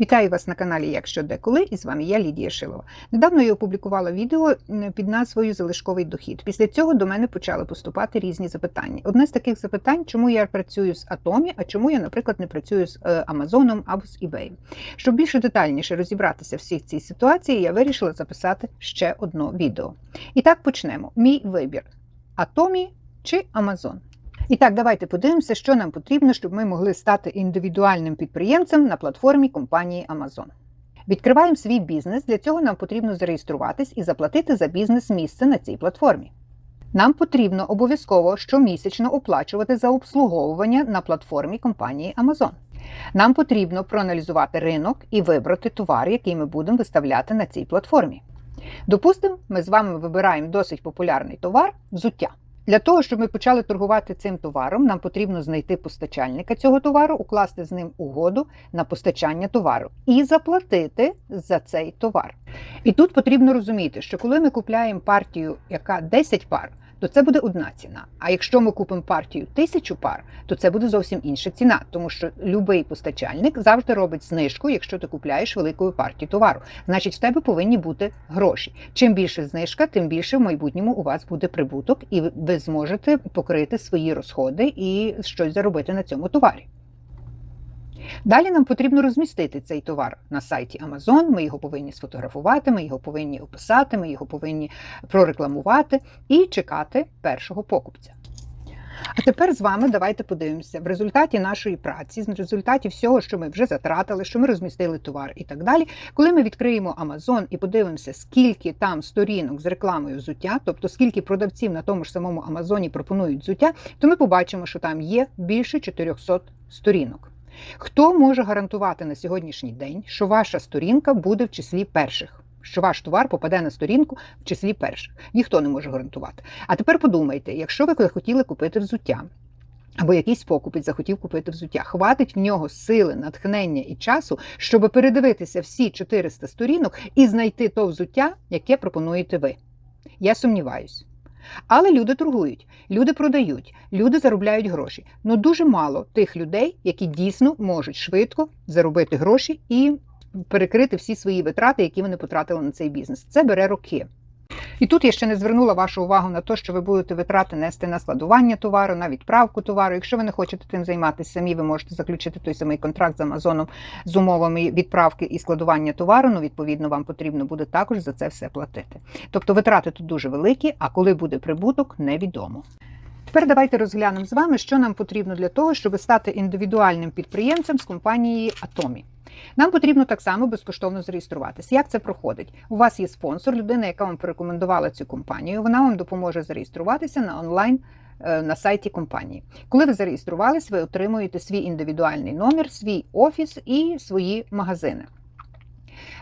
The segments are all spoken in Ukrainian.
Вітаю вас на каналі Якщо деколи, і з вами я Лідія Шилова. Недавно я опублікувала відео під назвою Залишковий дохід. Після цього до мене почали поступати різні запитання. Одне з таких запитань, чому я працюю з Атомі, а чому я, наприклад, не працюю з е, Амазоном або з eBay. Щоб більше детальніше розібратися в всіх цій ситуації, я вирішила записати ще одно відео. І так почнемо. Мій вибір: Атомі чи Амазон. І так, давайте подивимося, що нам потрібно, щоб ми могли стати індивідуальним підприємцем на платформі компанії Amazon. Відкриваємо свій бізнес. Для цього нам потрібно зареєструватись і заплатити за бізнес місце на цій платформі. Нам потрібно обов'язково щомісячно оплачувати за обслуговування на платформі компанії Amazon. Нам потрібно проаналізувати ринок і вибрати товар, який ми будемо виставляти на цій платформі. Допустимо, ми з вами вибираємо досить популярний товар взуття. Для того, щоб ми почали торгувати цим товаром, нам потрібно знайти постачальника цього товару, укласти з ним угоду на постачання товару і заплатити за цей товар. І тут потрібно розуміти, що коли ми купляємо партію, яка 10 пар, то це буде одна ціна. А якщо ми купимо партію тисячу пар, то це буде зовсім інша ціна, тому що будь-який постачальник завжди робить знижку, якщо ти купляєш велику партію товару. Значить, в тебе повинні бути гроші. Чим більше знижка, тим більше в майбутньому у вас буде прибуток, і ви зможете покрити свої розходи і щось заробити на цьому товарі. Далі нам потрібно розмістити цей товар на сайті Amazon. Ми його повинні сфотографувати, ми його повинні описати, ми його повинні прорекламувати і чекати першого покупця. А тепер з вами давайте подивимося в результаті нашої праці, в результаті всього, що ми вже затратили, що ми розмістили товар і так далі. Коли ми відкриємо Amazon і подивимося, скільки там сторінок з рекламою взуття, тобто скільки продавців на тому ж самому Амазоні пропонують взуття, то ми побачимо, що там є більше 400 сторінок. Хто може гарантувати на сьогоднішній день, що ваша сторінка буде в числі перших? Що ваш товар попаде на сторінку в числі перших. Ніхто не може гарантувати. А тепер подумайте, якщо ви захотіли купити взуття, або якийсь покупець захотів купити взуття, хватить в нього сили, натхнення і часу, щоб передивитися всі 400 сторінок і знайти то взуття, яке пропонуєте ви. Я сумніваюсь. Але люди торгують, люди продають, люди заробляють гроші. Ну дуже мало тих людей, які дійсно можуть швидко заробити гроші і перекрити всі свої витрати, які вони потратили на цей бізнес. Це бере роки. І тут я ще не звернула вашу увагу на те, що ви будете витрати нести на складування товару, на відправку товару. Якщо ви не хочете тим займатися самі, ви можете заключити той самий контракт з Амазоном з умовами відправки і складування товару. Ну, відповідно, вам потрібно буде також за це все платити. Тобто витрати тут дуже великі, а коли буде прибуток, невідомо. Тепер давайте розглянемо з вами, що нам потрібно для того, щоб стати індивідуальним підприємцем з компанії Атомі. Нам потрібно так само безкоштовно зареєструватися. Як це проходить? У вас є спонсор, людина, яка вам порекомендувала цю компанію. Вона вам допоможе зареєструватися на онлайн. е, На сайті компанії. Коли ви зареєструвались, ви отримуєте свій індивідуальний номер, свій офіс і свої магазини.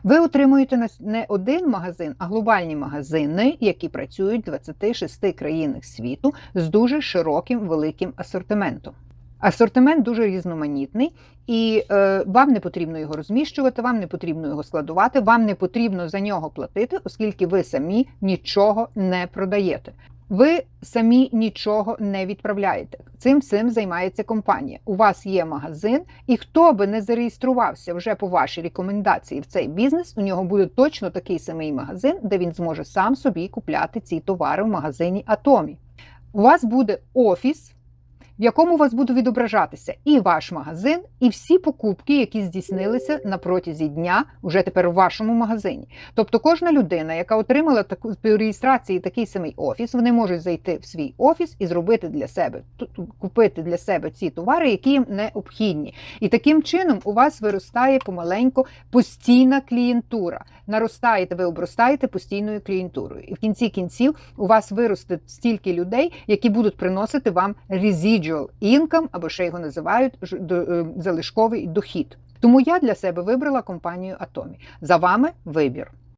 Ви отримуєте не один магазин, а глобальні магазини, які працюють в 26 країнах світу з дуже широким великим асортиментом. Асортимент дуже різноманітний, і е, вам не потрібно його розміщувати, вам не потрібно його складувати, вам не потрібно за нього платити, оскільки ви самі нічого не продаєте. Ви самі нічого не відправляєте. Цим всім займається компанія. У вас є магазин, і хто би не зареєструвався вже по вашій рекомендації в цей бізнес, у нього буде точно такий самий магазин, де він зможе сам собі купляти ці товари в магазині Атомі. У вас буде офіс, в якому у вас буде відображатися і ваш магазин, і всі покупки, які здійснилися на протязі дня, уже тепер у вашому магазині. Тобто, кожна людина, яка отримала таку при реєстрації такий самий офіс, вони можуть зайти в свій офіс і зробити для себе купити для себе ці товари, які їм необхідні. І таким чином у вас виростає помаленьку постійна клієнтура. Наростаєте, ви обростаєте постійною клієнтурою. І в кінці кінців у вас виросте стільки людей, які будуть приносити вам residual income, або ще його називають е, залишковий дохід. Тому я для себе вибрала компанію Атомі. За вами вибір.